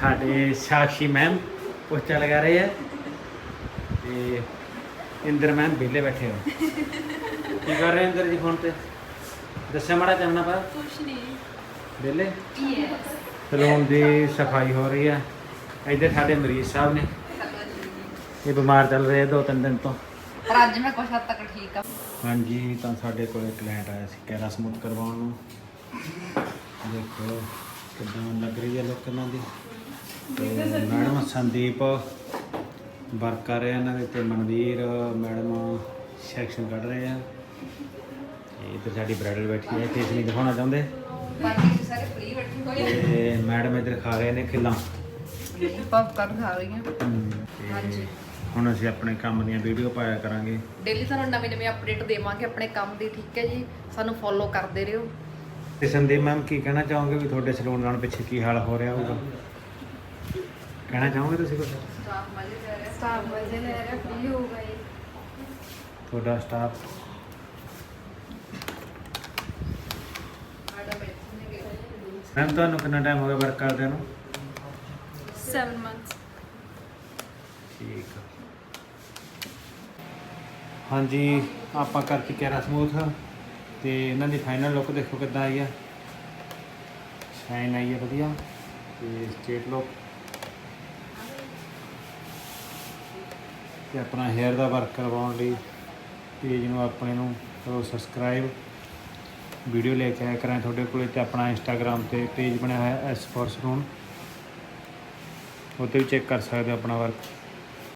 ਸਾਡੇ ਸਾਕਸ਼ੀ ਮੈਮ ਪੋਚਾ ਲਗਾ ਰਹੇ ਆ ਤੇ ਇੰਦਰ ਮੈਮ ਵਿਹਲੇ ਬੈਠੇ ਹੋ ਕੀ ਕਰ ਰਹੇ ਇੰਦਰ ਜੀ ਫੋਨ ਤੇ? ਦੱਸਿਆ ਮਾੜਾ ਚਾਹਨਾ ਪਾ ਕੁਛ ਨਹੀਂ ਵਿਹਲੇ? ਯੈਸ ਸਲੂਨ ਦੀ ਸਫ਼ਾਈ ਹੋ ਰਹੀ ਹੈ ਇੱਧਰ ਸਾਡੇ ਮਰੀਜ਼ ਸਾਹਿਬ ਨੇ। ਇਹ ਬਿਮਾਰ ਚੱਲ ਰਹੇ ਆ ਦੋ ਤਿੰਨ ਦਿਨ ਤੋਂ। ਪਰ ਅੱਜ ਮੈਂ ਕੁਛ ਹੱਦ ਤੱਕ ਠੀਕ ਆ। ਹਾਂਜੀ ਤਾਂ ਸਾਡੇ ਕੋਲ ਕਲਾਇੰਟ ਆਇਆ ਸੀ ਕੈਰਾ ਸਮੂਥ ਕਰਵਾਉਣ ਨੂੰ। ਦੇਖੋ ਕਿੱਦਾਂ ਲੱਗ ਰਹੀ ਹੈ ਲੋਕ ਦੀ। ਮੈਡਮ ਸੰਦੀਪ ਵਰਕ ਕਰ ਰਹੇ ਇਹਨਾਂ ਦੇ ਤੇ ਮਨਵੀਰ ਮੈਡਮ ਸੈਕਸ਼ਨ ਕੱਢ ਰਹੇ ਆ। ਤੇ ਇੱਧਰ ਸਾਡੀ ਬ੍ਰਾਈਡਲ ਬੈਠੀ ਹੈ ਫੇਸ ਨਹੀਂ ਦਿਖਾਉਣਾ ਚਾਹੁੰਦੇ? ਬਾਕੀ ਸਾਰੇ ਫ੍ਰੀ ਬੈਠੇ ਹੋਏ ਤੇ ਮੈਡਮ ਇੱਧਰ ਖਾ ਰਹੇ ਨੇ ਖਿੱਲਾਂ। ਪੌਪਕਾਰਨ ਖਾ ਰਹੀ ਹਾਂ ਤੇ ਹਾਂਜੀ। ਹੁਣ ਅਸੀਂ ਆਪਣੇ ਕੰਮ ਦੀਆਂ ਵੀਡੀਓ ਪਾਇਆ ਕਰਾਂਗੇ। ਡੇਲੀ ਤੁਹਾਨੂੰ ਨਵੀਂ ਨਵੀਂ ਅਪਡੇਟ ਦੇਵਾਂਗੇ ਆਪਣੇ ਕੰਮ ਦੀ ਠੀਕ ਹੈ ਜੀ? ਸਾਨੂੰ ਫੋਲੋ ਕਰਦੇ ਰਹੋ। ਤੇ ਸੰਦੀਪ ਮੈਮ ਕੀ ਕਹਿਣਾ ਚਾਹੋਗੇ ਵੀ ਤੁਹਾਡੇ ਸਲੂਨ ਨਾਲ ਪਿੱਛੇ ਕੀ ਹਾਲ ਹੋ ਰਿਹਾ ਹੋਊਗਾ? ਕਹਿਣਾ ਚਾਹੋਗੇ ਤੁਸੀਂ ਕੁਝ ਸਟਾਫ ਮਜ਼ੇ ਲੈ ਰਿਹਾ ਸਟਾਫ ਵਜੇ ਲੈ ਰਿਹਾ ਫ੍ਰੀ ਹੋ ਗਏ। ਤੁਹਾਡਾ ਸਟਾਫ? ਮੈਮ ਤੁਹਾਨੂੰ ਕਿੰਨਾ ਟਾਈਮ ਹੋ ਗਿਆ ਵਰਕ ਕਰਦਿਆਂ ਨੂੰ? 7 ਮੰਥਸ ਠੀਕ ਆ। ਹਾਂਜੀ ਆਪਾਂ ਕਰ ਚੁੱਕੇ ਆ ਸਮੂਥ ਤੇ ਇਹਨਾਂ ਦੀ ਫਾਈਨਲ ਲੁੱਕ ਦੇਖੋ ਕਿੱਦਾਂ ਆਈ ਆ। ਸ਼ਾਈਨ ਆਈ ਆ ਵਧੀਆ। ਤੇ ਸਟੇਟ ਲੁੱਕ ਤੇ ਆਪਣਾ ਹੈਅਰ ਦਾ ਵਰਕ ਕਰਵਾਉਣ ਲਈ ਪੇਜ ਨੂੰ ਆਪਣੇ ਨੂੰ ਕਰੋ ਸਬਸਕ੍ਰਾਈਬ ਵੀਡੀਓ ਲੈ ਕੇ ਆਇਆ ਕਰਾਂ ਤੁਹਾਡੇ ਕੋਲੇ ਤੇ ਆਪਣਾ ਇੰਸਟਾਗ੍ਰam ਤੇ ਪੇਜ ਬਣਿਆ ਹੋਇਆ ਐਸ ਫੋਰ ਸਲੂਨ ਉੱਤੇ ਵੀ ਚੈੱਕ ਕਰ ਸਕਦੇ ਹੋ ਆਪਣਾ ਵਰਕ